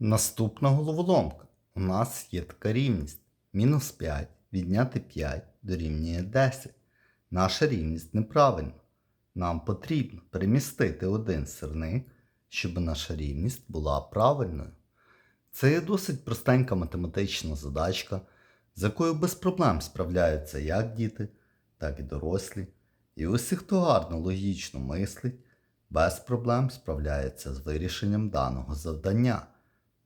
Наступна головоломка. У нас є така рівність. Мінус 5 відняти 5 дорівнює 10. Наша рівність неправильна. Нам потрібно перемістити один сирник, щоб наша рівність була правильною. Це є досить простенька математична задачка, з якою без проблем справляються як діти, так і дорослі. І усі, хто гарно логічно мислить, без проблем справляється з вирішенням даного завдання.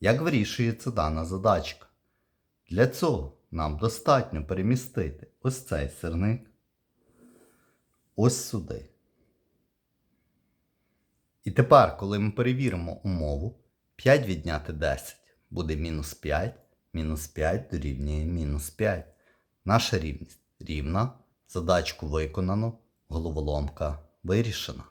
Як вирішується дана задачка? Для цього нам достатньо перемістити ось цей сирник ось сюди. І тепер, коли ми перевіримо умову, 5 відняти 10 буде мінус 5, мінус 5 дорівнює мінус 5. Наша рівність рівна, задачку виконано, головоломка вирішена.